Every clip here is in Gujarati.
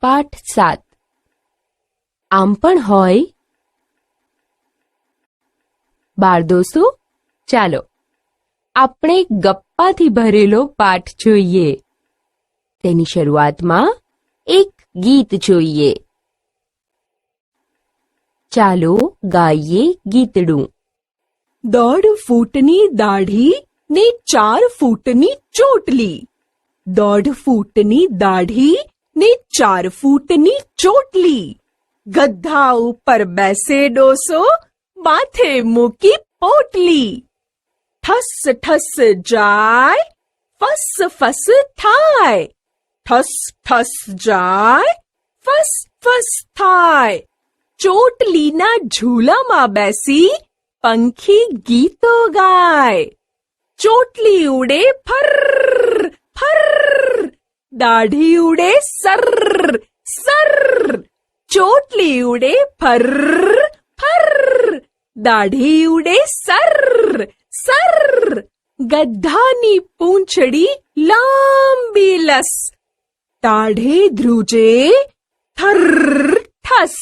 પાઠ સાત. આમ પણ હોય? બાળ દોસ્તો ચાલો, આપણે ગપ્પાથી ભરેલો પાઠ જોઈએ. તેની શરૂઆતમાં એક ગીત જોઈએ. ચાલો ગાઈએ ગીતડું. દોઢ ફૂટની દાઢી ને ચાર ફૂટની ચોટલી. દોઢ ફૂટની દાઢી ને ચાર ફૂટની ચોટલી ગધા ઉપર બેસે ડોસો માથે મૂકી પોટલી ઠસ ઠસ જાય ફસ ફસ થાય ઠસ ઠસ જાય ફસ ફસ થાય ચોટલીના ઝૂલામાં બેસી પંખી ગીતો ગાય ચોટલી ઉડે ફર ફર દાઢી ઉડે સર સર ચોટલી ઉડે ફર ફર દાઢી ઉડે સર સર ગધાની પૂંછડી લાંબી લસ તાઢે ધ્રુજે થર ઠસ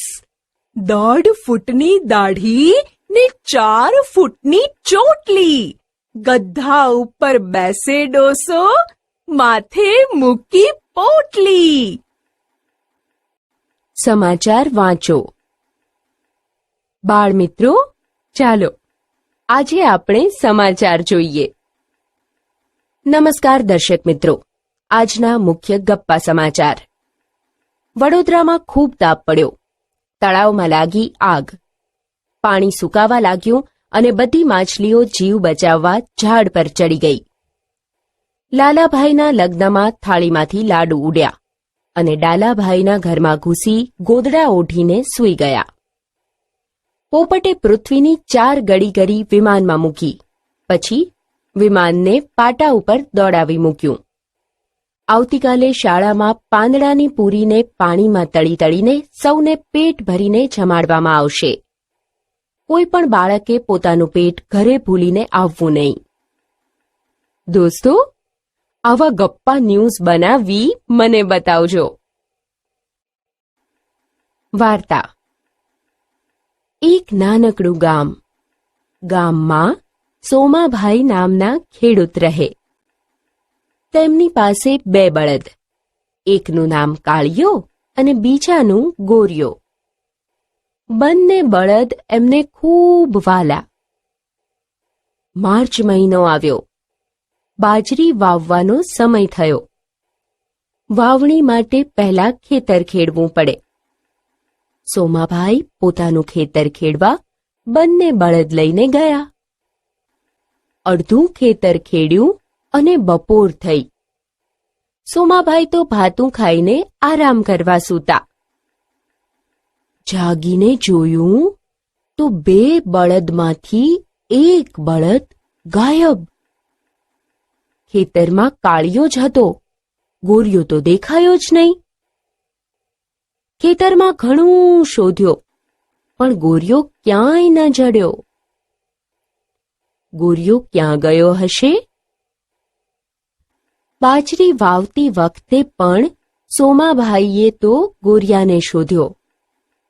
દોઢ ફૂટની દાઢી ને ચાર ફૂટની ચોટલી ગધા ઉપર બેસે ડોસો માથે મૂકી પોટલી. સમાચાર વાંચો. બાળ મિત્રો ચાલો, આજે આપણે સમાચાર જોઈએ. નમસ્કાર દર્શક મિત્રો, આજના મુખ્ય ગપ્પા સમાચાર. વડોદરામાં ખૂબ તાપ પડ્યો. તળાવમાં લાગી આગ. પાણી સુકાવા લાગ્યું અને બધી માછલીઓ જીવ બચાવવા ઝાડ પર ચડી ગઈ. લાલાભાઈના લગ્નમાં થાળીમાંથી લાડુ ઉડ્યા અને ડાલાભાઈના ઘરમાં ઘૂસી ગોદડા ઓઢીને સૂઈ ગયા. પોપટે પૃથ્વીની ચાર ગડી કરી વિમાનમાં મૂકી, પછી વિમાનને પાટા ઉપર દોડાવી મૂક્યું. આવતીકાલે શાળામાં પાંદડાની પૂરીને પાણીમાં તળી તળીને સૌને પેટ ભરીને જમાડવામાં આવશે. કોઈ પણ બાળકે પોતાનું પેટ ઘરે ભૂલીને આવવું નહીં. દોસ્તો આવા ગપ્પા ન્યૂઝ બનાવી મને બતાવજો. વાર્તા. એક નાનકડું ગામ. ગામમાં સોમાભાઈ નામના ખેડૂત રહે. તેમની પાસે બે બળદ. એકનું નામ કાળિયો અને બીજાનું ગોરિયો. બંને બળદ એમને ખૂબ વાલા. માર્ચ મહિનો આવ્યો. બાજરી વાવવાનો સમય થયો. વાવણી માટે પહેલા ખેતર ખેડવું પડે. સોમાભાઈ પોતાનું ખેતર ખેડવા બંને બળદ લઈને ગયા. અડધું ખેતર ખેડ્યું અને બપોર થઈ. સોમાભાઈ તો ભાતું ખાઈને આરામ કરવા સૂતા. જાગીને જોયું તો બે બળદમાંથી એક બળદ ગાયબ ખેતરમાં કાળિયો જ હતો. ગોરિયો તો દેખાયો જ નહીં. ખેતરમાં ઘણું શોધ્યો, પણ ગોરિયો ક્યાંય ન જડ્યો. ગોરિયો ક્યાં ગયો હશે? બાજરી વાવતી વખતે પણ સોમાભાઈએ તો ગોરિયાને શોધ્યો,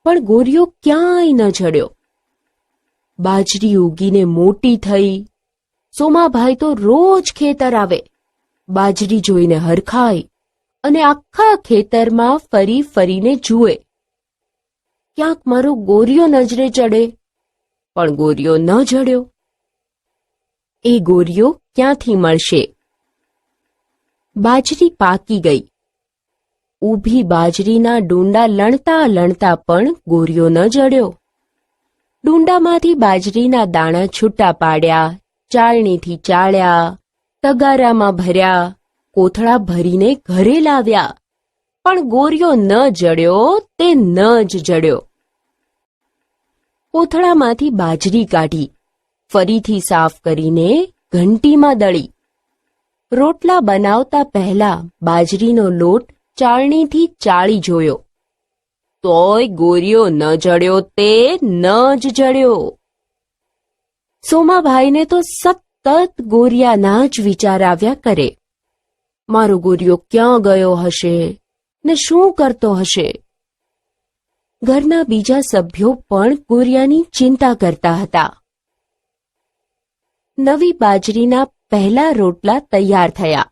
પણ ગોરિયો ક્યાંય ન જડ્યો. બાજરી ઉગીને મોટી થઈ. સોમાભાઈ તો રોજ ખેતર આવે. બાજરી જોઈને હરખાય અને આખા ખેતરમાં ફરી ફરીને જુએ. ક્યાંક મારો ગોરિયો નજરે ચડે, પણ ગોરિયો ન જડ્યો. એ ગોરિયો ક્યાંથી મળશે? બાજરી પાકી ગઈ. ઊભી બાજરીના ડુંડા લણતા લણતા પણ ગોરિયો ન જડ્યો. ડુંડામાંથી બાજરીના દાણા છૂટા પાડ્યા ચાળણીથી ચાળ્યા તગારામાં ભર્યા, કોથળા ભરીને ઘરે લાવ્યા. પણ ગોરિયો ન જડ્યો, તે ન જ જડ્યો. કોથળામાંથી બાજરી કાઢી, ફરીથી સાફ કરીને ઘંટીમાં દળી. રોટલા બનાવતા પહેલા બાજરીનો લોટ ચાળણીથી ચાળી જોયો. તોય ગોરિયો ન જડ્યો, તે ન જ જડ્યો. સોમાભાઈને તો સતત ગોરિયાના જ વિચાર આવ્યા કરે. મારો ગોરિયો ક્યાં ગયો હશે? ને શું કરતો હશે? ઘરના બીજા સભ્યો પણ ગોરિયાની ચિંતા કરતા હતા. નવી બાજરીના પહેલા રોટલા તૈયાર થયા.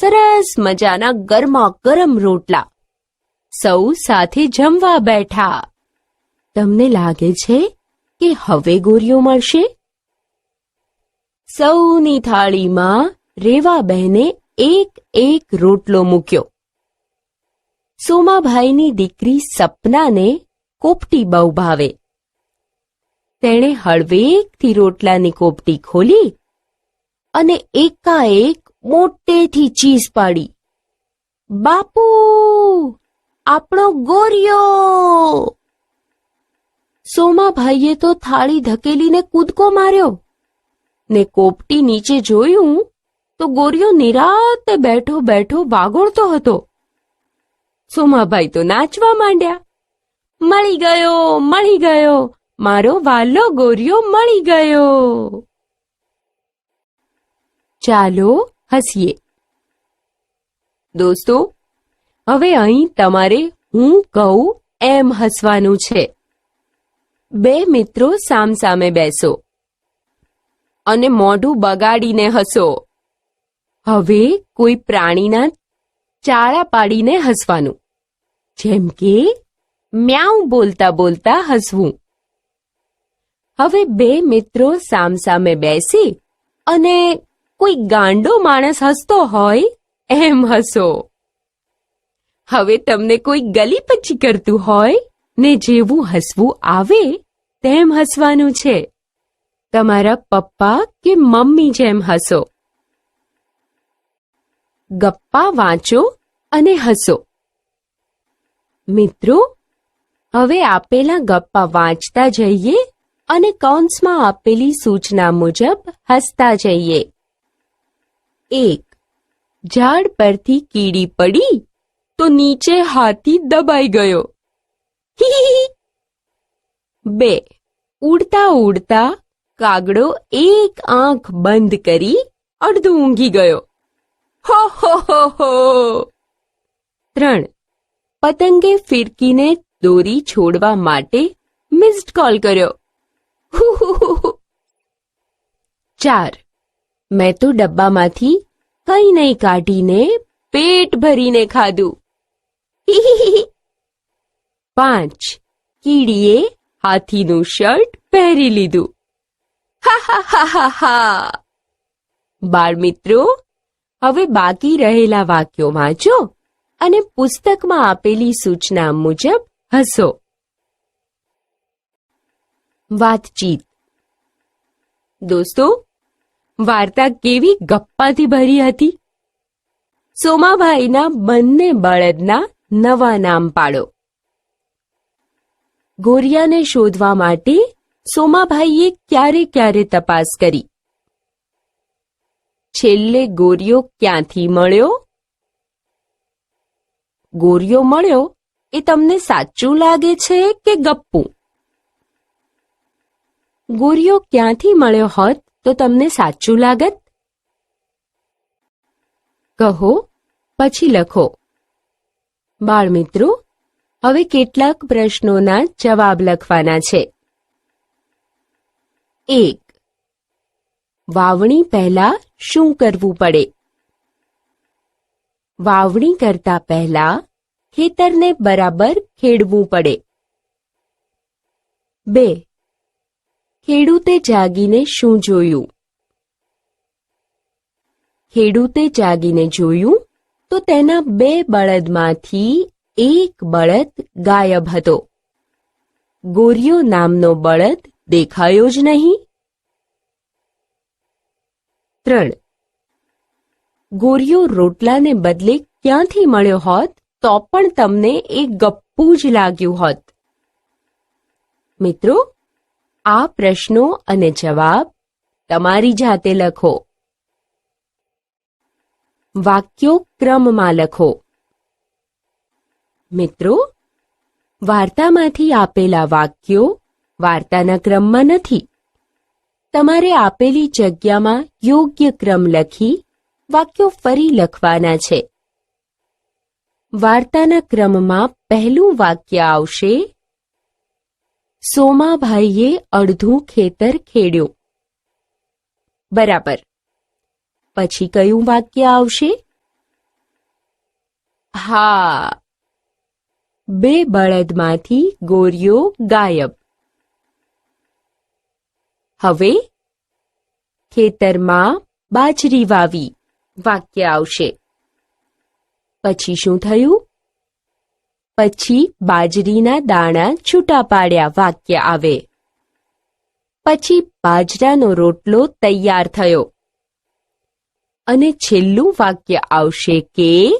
સરસ મજાના ગરમા ગરમ રોટલા. સૌ સાથે જમવા બેઠા. તમને લાગે છે કે હવે ગોરીઓ મળશે? સૌની થાળીમાં રેવાબહેને એક એક રોટલો મૂક્યો. સોમાભાઈની દીકરી સપનાને કોપટી બહુ ભાવે. તેણે હળવેકથી રોટલાની કોપટી ખોલી અને એકાએક મોટેથી ચીસ પાડી. બાપુ, આપણો ગોરિયો! સોમાભાઈએ તો થાળી ધકેલીને કૂદકો માર્યો. ને કોપટી નીચે જોયું તો ગોરિયો નિરાતે બેઠો બેઠો વાગોળતો હતો. સોમાભાઈ તો નાચવા માંડ્યા. મળી ગયો મળી ગયો, મારો વાલો ગોરિયો મળી ગયો. ચાલો, હસીએ. દોસ્તો, હવે અહીં તમારે હું કહું એમ હસવાનું છે. બે મિત્રો સામસામે બેસો. અને મોઢું બગાડીને હસો. હવે કોઈ પ્રાણીના ચાળા પાડીને હસવાનું. જેમ કે મ્યાઉ બોલતા બોલતા હસવું. હવે બે મિત્રો સામસામે બેસી અને કોઈ ગાંડો માણસ હસતો હોય એમ હસો. હવે તમને કોઈ ગલી પછી કરતું હોય ને જેવું હસવું આવે તેમ હસવાનું છે. તમારા પપ્પા કે મમ્મી જેમ હસો? ગપ્પા વાંચો અને હસો. મિત્રો, હવે આપેલા ગપ્પા વાંચતા જઈએ અને કૌંસમાં આપેલી સૂચના મુજબ હસતા જઈએ. એક, ઝાડ પરથી કીડી પડી તો નીચે હાથી દબાઈ ગયો. બે, ઉડતા ઉડતા કાગડો એક આંખ બંધ કરી અડધું ઊંઘી ગયો. હો હો હો હો. ત્રણ. પતંગે ફિરકીને દોરી છોડવા માટે મિસ્ડ કોલ કર્યો. ચાર. મેં તો ડબ્બામાંથી કઈ નહીં કાઢીને પેટ ભરીને ખાધું. પાંચ. કીડીએ હાથીનું શર્ટ પહેરી લીધું. બાળ મિત્રો હવે બાકી રહેલા વાક્યો વાંચો અને પુસ્તકમાં આપેલી સૂચના મુજબ હસો. વાતચીત. દોસ્તો, વાર્તા કેવી ગપ્પાથી ભરી હતી? સોમાભાઈના બંને બળદના નવા નામ પાડો. ગોરિયાને શોધવા માટે સોમાભાઈએ ક્યારે ક્યારે તપાસ કરી? છેલ્લે ગોરિયો ક્યાંથી મળ્યો? ગોરિયો મળ્યો એ તમને સાચું લાગે છે કે ગપ્પુ? ગોરિયો ક્યાંથી મળ્યો હોત તો તમને સાચું લાગત? કહો, પછી લખો. બાળમિત્રો, હવે કેટલાક પ્રશ્નોના જવાબ લખવાના છે. એક. વાવણી પહેલા શું કરવું પડે? વાવણી કરતા પહેલા ખેતરને બરાબર ખેડવું પડે. બે. ખેડૂતે જાગીને શું જોયું? ખેડૂતે જાગીને જોયું તો તેના બે બળદમાંથી એક બળદ ગાયબ હતો. ગોરિયો નામનો બળદ દેખાયો જ નહીં. ત્રણ. ગોરિયો રોટલાને બદલે ક્યાંથી મળ્યો હોત તો પણ તમને એ ગપ્પુ જ લાગ્યું હોત. મિત્રો, આ પ્રશ્નો અને જવાબ તમારી જાતે લખો. વાક્યો ક્રમમાં લખો. મિત્રો, વાર્તામાંથી આપેલા વાક્યો વાર્તાના ક્રમમાં નથી. તમારે આપેલી જગ્યામાં યોગ્ય ક્રમ લખી વાક્યો ફરી લખવાના છે. વાર્તાના ક્રમમાં પહેલું વાક્ય આવશે, સોમાભાઈએ અડધું ખેતર ખેડ્યું. બરાબર. પછી કયું વાક્ય આવશે, હા, બે બળદમાંથી ગોરીઓ ગાયબ. હવે ખેતરમાં બાજરી વાવી, વાક્ય આવશે. પછી શું થયું? પછી બાજરીના દાણા છૂટા પાડ્યા, વાક્ય આવે. પછી બાજરાનો રોટલો તૈયાર થયો. અને છેલ્લું વાક્ય આવશે કે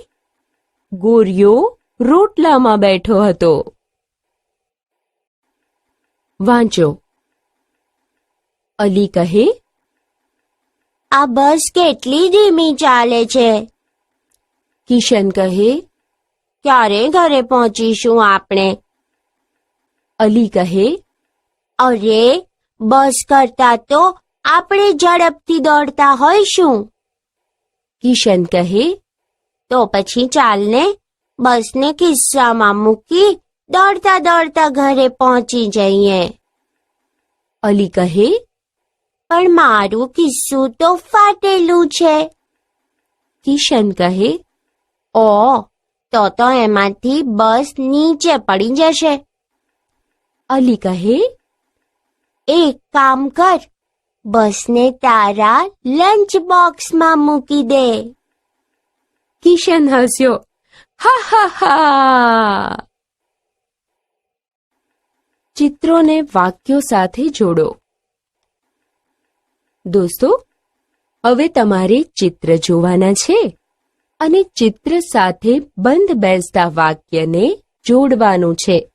ગોરિયો રોટલામાં બેઠો હતો. વાંચો. અલી કહે આ બસ કેટલી ધીમી ચાલે છે? કિશન કહે ક્યારે ઘરે પહોંચીશું આપણે? અલી કહે અરે બસ કરતા તો આપણે ઝડપથી દોડતા હોઈશું. કિશન કહે તો પછી ચાલને બસને ખિસ્સામાં મૂકી દોડતા દોડતા ઘરે પહોંચી જઈએ. અલી કહે પણ મારું કિસ્સું તો ફાટેલું છે. કિશન કહે ઓ તો તો એમાંથી બસ નીચે પડી જશે. અલી કહે, એક કામ કર, બસને તારા લંચ બોક્સમાં મૂકી દે. કિશન હસ્યો, હા હા હા. ચિત્રોને વાક્યો સાથે જોડો. દોસ્તો, હવે તમારે ચિત્ર જોવાના છે અને ચિત્ર સાથે બંધ બેસતા વાક્યને જોડવાનું છે.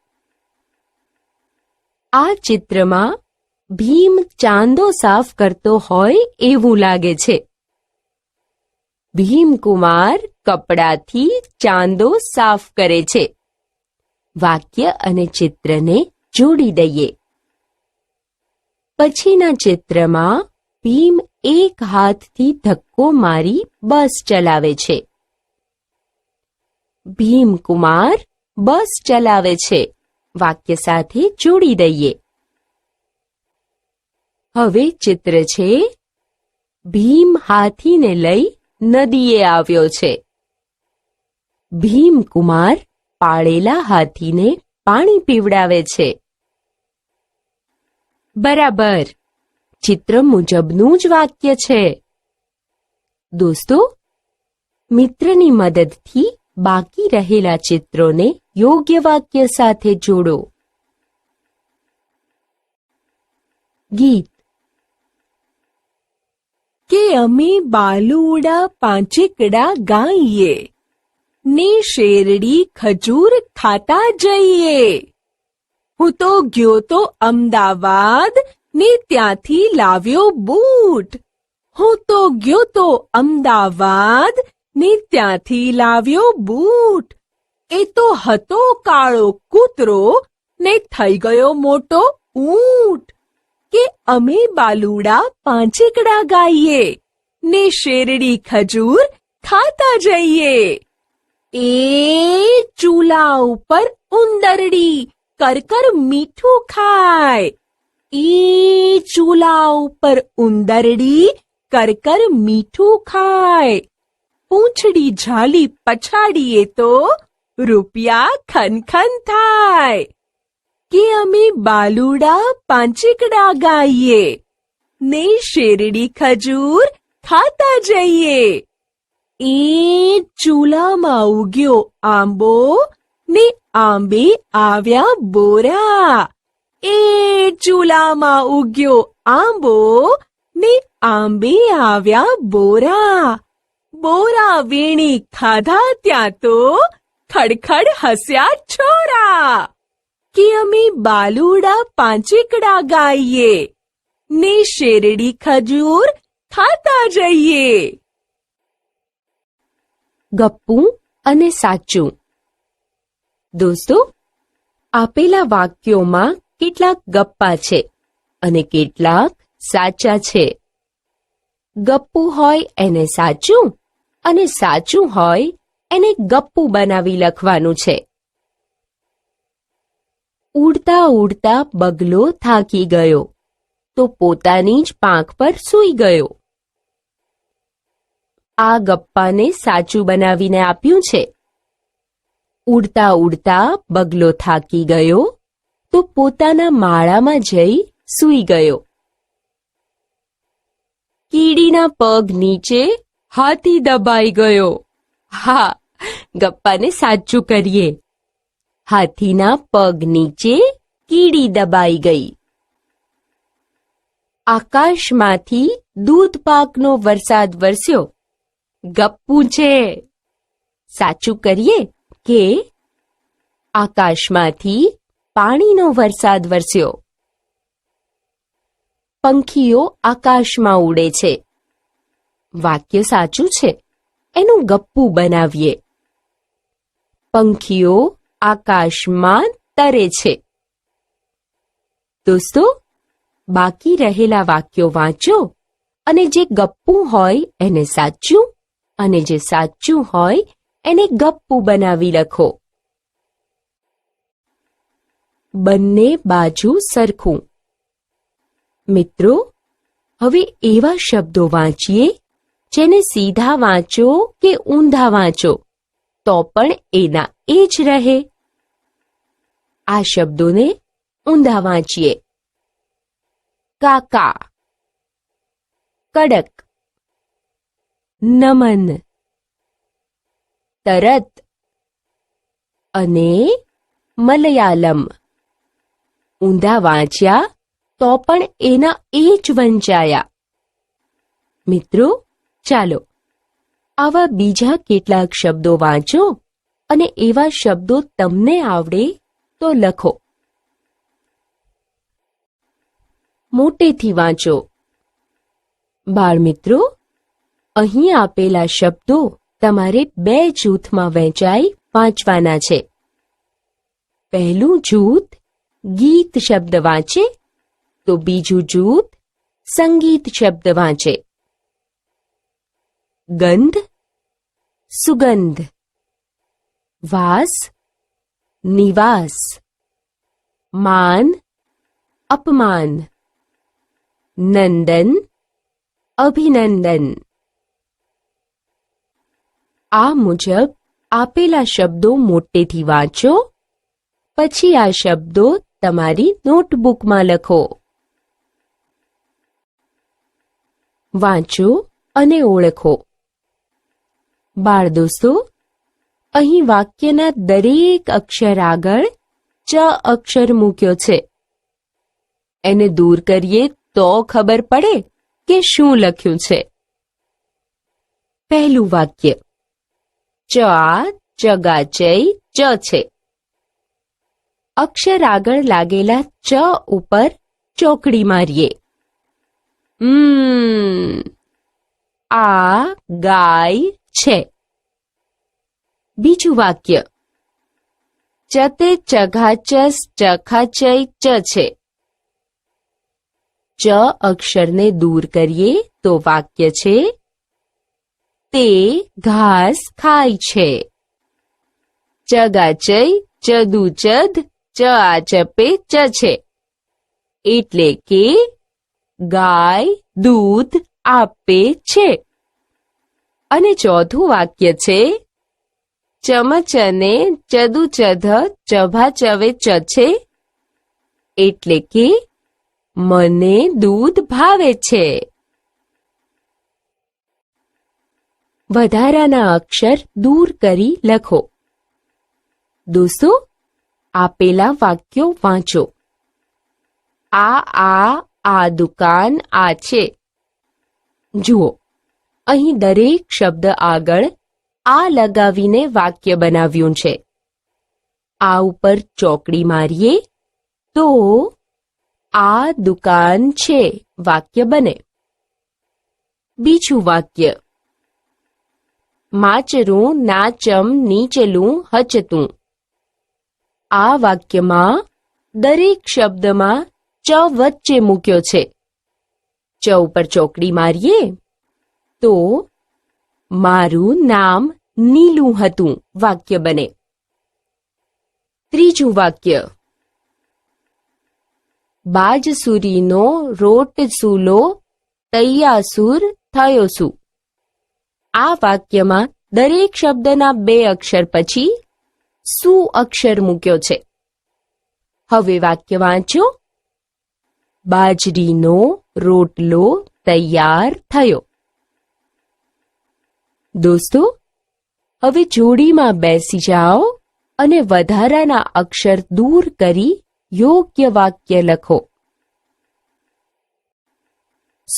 આ ચિત્રમાં ભીમ ચાંદો સાફ કરતો હોય એવું લાગે છે. ભીમકુમાર કપડાથી ચાંદો સાફ કરે છે. વાક્ય અને ચિત્રને જોડી દઈએ. પછીના ચિત્રમાં ભીમ એક હાથથી ધક્કો મારી બસ ચલાવે છે. ભીમકુમાર બસ ચલાવે છે. વાક્ય સાથે જોડી દઈએ. હવે ચિત્ર છે, ભીમ હાથીને લઈ નદીએ આવ્યો છે. ભીમકુમાર પાળેલા હાથીને પાણી પીવડાવે છે. બરાબર. ચિત્ર મુજબનું જ વાક્ય છે. દોસ્તો, મિત્રની મદદથી બાકી રહેલા ચિત્રોને યોગ્ય વાક્ય સાથે જોડો. ગીત. કે અમે બાલુડા પાંચીકડા ગાઈએ, ને શેરડી ખજૂર ખાતા જઈએ. હું તો ગયો તો અમદાવાદ ને ત્યાંથી લાવ્યો બૂટ. હું તો ગયો તો અમદાવાદ, ને ત્યાંથી લાવ્યો બૂટ. એ તો હતો કાળો કૂતરો, ને થઈ ગયો મોટો ઊંટ. કે અમે બાલુડા પાંચેકડા ગાઈએ, ને શેરડી ખજૂર ખાતા જઈએ. એ ચૂલા ઉપર ઉંદરડી, કરકર મીઠું ખાય. ઈ ચૂલા ઉપર ઉંદરડી કરકર મીઠું ખાય. પૂંછડી ઝાલી પછાડીએ તો રૂપિયા ખનખન થાય. કે અમે બાલુડા પાંચીકડા ગાઈએ. ને શેરડી ખજૂર ખાતા જઈએ. એ ચૂલામાં ઉગ્યો આંબો ને આંબે આવ્યા બોરા. એ ચૂલામાં ઉગ્યો આંબો, ને આંબે આવ્યા બોરા. બોરા વીણી ખાધા ત્યાં તો ખડખડ હસ્યા છોરા. કે અમે બાલુડા પાંચીકડા ગાઈએ, ને શેરડી ખજૂર ખાતા જઈએ. ગપ્પુ અને સાચું. દોસ્તો, આપેલા વાક્યોમાં કેટલાક ગપ્પા છે અને કેટલાક સાચા છે. ગપ્પુ હોય એને સાચું અને સાચું હોય એને ગપ્પુ બનાવી લખવાનું છે. ઉડતા ઉડતા બગલો થાકી ગયો તો પોતાની જ પાંખ પર સૂઈ ગયો. આ ગપ્પાને સાચું બનાવીને આપ્યું છે. ઉડતા ઉડતા બગલો થાકી ગયો તો પોતાના માળામાં જઈ સૂઈ ગયો. કીડીના પગ નીચે હાથી દબાઈ ગયો. હા, ગપ્પાને સાચું કરીએ. હાથીના પગ નીચે કીડી દબાઈ ગઈ. આકાશમાંથી દૂધ પાકનો વરસાદ વરસ્યો. ગપ્પુ છે. સાચું કરીએ કે આકાશમાંથી પાણીનો વરસાદ વરસ્યો. પંખીઓ આકાશમાં ઉડે છે. વાક્ય સાચું છે. એનું ગપ્પુ બનાવીએ. પંખીઓ આકાશમાં તરે છે. દોસ્તો, બાકી રહેલા વાક્યો વાંચો અને જે ગપ્પુ હોય એને સાચું અને જે સાચું હોય એને ગપ્પુ બનાવી લખો. બંને બાજુ સરખું. મિત્રો, હવે એવા શબ્દો વાંચીએ, જેને સીધા વાંચો કે ઊંધા વાંચો. તો પણ એના એ જ રહે. આ શબ્દોને ઊંધા વાંચીએ. કાકા. કડક. નમન. તરત. અને મલયાલમ. ઊંધા વાંચ્યા તો પણ એના એ જ વંચાયા. મિત્રો, ચાલો, આવા બીજા કેટલાક શબ્દો વાંચો અને એવા શબ્દો તમને આવડે તો લખો. મોટેથી વાંચો. બાળમિત્રો અહીં આપેલા શબ્દો તમારે બે જૂથમાં વહેંચાઈ વાંચવાના છે. પહેલું જૂથ ગીત શબ્દ વાંચે તો બીજું જૂથ સંગીત શબ્દ વાંચે ગંધ સુગંધ વાસ નિવાસ માન અપમાન નંદન અભિનંદન આ મુજબ આપેલા શબ્દો મોટેથી વાંચો પછી આ શબ્દો તમારી નોટબુકમાં લખો. વાંચો અને ઓળખો. બાળ દોસ્તો, અહીં વાક્યના દરેક અક્ષર આગળ ચ અક્ષર મૂક્યો છે. એને દૂર કરીએ તો ખબર પડે કે શું લખ્યું છે. પહેલું વાક્ય, ચ આ ચગાચય ચ છે. અક્ષર આગળ લાગેલા ચ ઉપર ચોકડી મારીએ. આ ગાય છે. બીજું વાક્ય. ચતે ચઘાચસ ચખાચય ચ છે. ચ અક્ષરને દૂર કરીએ તો વાક્ય છે, તે ઘાસ ખાય છે. ચગાચય ચદુચદ ચ ચપે ચ છે એટલે કે ગાય દૂધ આપે છે. અને ચોથું વાક્ય છે, ચમચને ચદુચધ ચભાચવે ચ છે એટલે કે મને દૂધ ભાવે છે. વધારાના અક્ષર દૂર કરી લખો. દોસ્તો આપેલા વાક્યો વાંચો. આ આ આ દુકાન, આ છે. જુઓ, અહીં દરેક શબ્દ આગળ આ લગાવીને વાક્ય બનાવ્યું છે. આ ઉપર ચોકડી મારીએ તો આ દુકાન છે, વાક્ય બને. બીજું વાક્ય. માચરું, નાચમ, નીચલું, હચતું. આ વાક્યમાં દરેક શબ્દમાં ચ વચ્ચે મૂક્યો છે. ચ ઉપર ચોકડી મારીએ તો મારું નામ નીલું હતું. વાક્ય બને. ત્રીજું વાક્ય. બાજસુરીનો રોટ સુલો, તૈયાસુર થયો સુ આ વાક્યમાં દરેક શબ્દના બે અક્ષર પછી શું અક્ષર મૂક્યો છે? હવે વાક્ય વાંચો. બાજરીનો રોટલો તૈયાર થયો. દોસ્તો, હવે જોડીમાં બેસી જાઓ અને વધારાના અક્ષર દૂર કરી યોગ્ય વાક્ય લખો.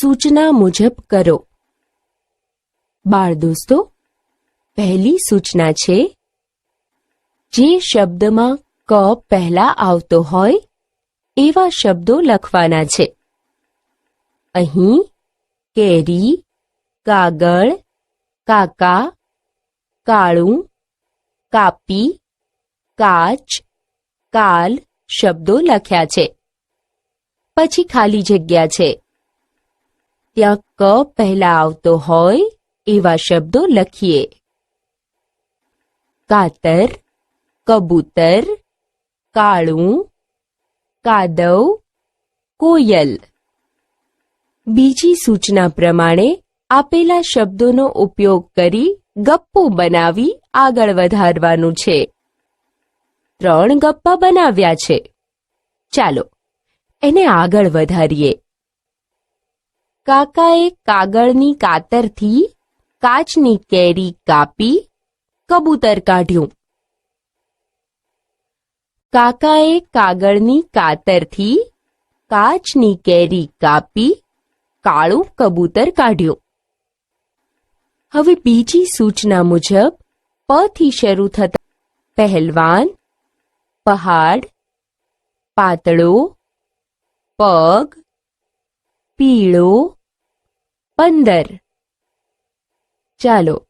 સૂચના મુજબ કરો. બાળ દોસ્તો, પહેલી સૂચના છે જે શબ્દમાં ક પહેલા આવતો હોય, એવા શબ્દો લખવાના છે. અહીં, કેરી, કાગળ, કાકા, કાળું, કાપી, કાચ, કાલ શબ્દો લખ્યા છે. પછી ખાલી જગ્યા છે. ત્યાં ક પહેલા આવતો હોય, એવા શબ્દો લખીએ. કાતર કબૂતર, કાળું, કાદવ, કોયલ. બીજી સૂચના પ્રમાણે, આપેલા શબ્દોનો ઉપયોગ કરી ગપ્પો બનાવી આગળ વધારવાનું છે. ત્રણ ગપ્પા બનાવ્યા છે. ચાલો, એને આગળ વધારીએ. કાકાએ કાગળની કાતરથી કાચની કેરી કાપી, કબૂતર કાઢ્યું. કાકાએ કાગળની કાતરથી કાચની કેરી કાપી, કાળું કબૂતર કાઢ્યું. હવે બીજી સૂચના મુજબ પ થી શરૂ થતા પહેલવાન, પહાડ, પાતળો, પગ, પીળો, પંદર. ચાલો,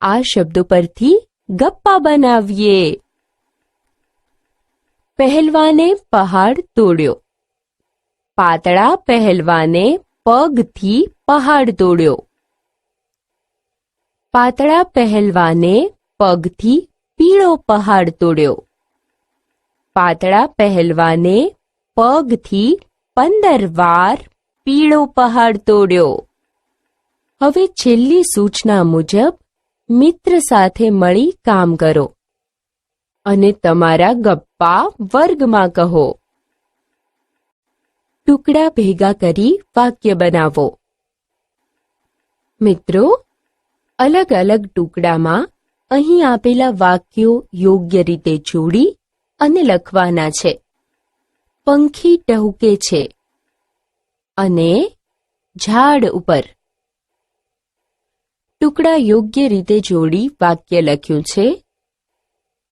આ શબ્દો પરથી ગપ્પા બનાવીએ. પહેલવાને પહાડ તોડ્યો. પાતળા પહેલવાને પગથી પહાડ તોડ્યો. પાતળા પહેલવાને પગથી પીળો પહાડ તોડ્યો. પાતળા પહેલવાને પગથી પંદર વાર પીળો પહાડ તોડ્યો. હવે છેલ્લી સૂચના મુજબ મિત્ર સાથે મળી કામ કરો. અને તમારા ગપ્પા વર્ગમાં કહો. ટુકડા ભેગા કરી વાક્ય બનાવો. મિત્રો, અલગ અલગ ટુકડામાં અહીં આપેલા વાક્યો યોગ્ય રીતે જોડી અને લખવાના છે. પંખી ટહુકે છે. અને ઝાડ ઉપર. ટુકડા યોગ્ય રીતે જોડી વાક્ય લખ્યું છે.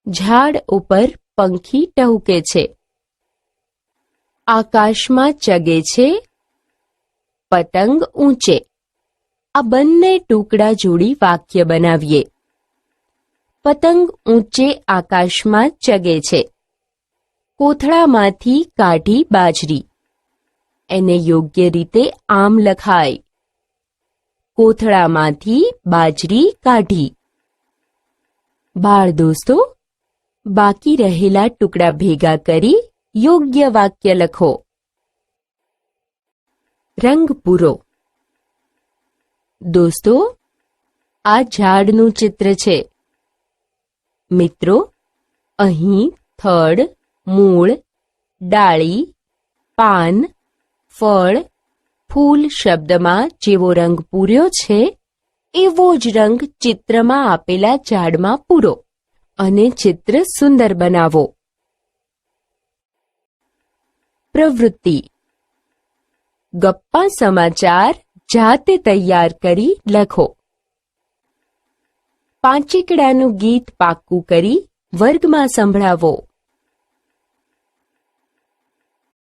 ઝાડ ઉપર પંખી ટહુકે છે. આકાશમાં ચગે છે. પતંગ ઊંચે. આ બંને ટુકડા જોડી વાક્ય બનાવીએ. પતંગ ઊંચે આકાશમાં ચગે છે. કોથળામાંથી કાઢી બાજરી. એને યોગ્ય રીતે આમ લખાય. કોથળામાંથી બાજરી કાઢી. બાળ દોસ્તો બાકી રહેલા ટુકડા ભેગા કરી યોગ્ય વાક્ય લખો. રંગ પૂરો. દોસ્તો, આ ઝાડનું ચિત્ર છે. મિત્રો, અહીં થડ, મૂળ, ડાળી, પાન, ફળ, ફૂલ શબ્દમાં જેવો રંગ પૂર્યો છે, એવો જ રંગ ચિત્રમાં આપેલા ઝાડમાં પૂરો. અને ચિત્ર સુંદર બનાવો. પ્રવૃત્તિ. ગપ્પા સમાચાર જાતે તૈયાર કરી લખો. પાંચીકડાનું ગીત પાક્કું કરી વર્ગમાં સંભળાવો.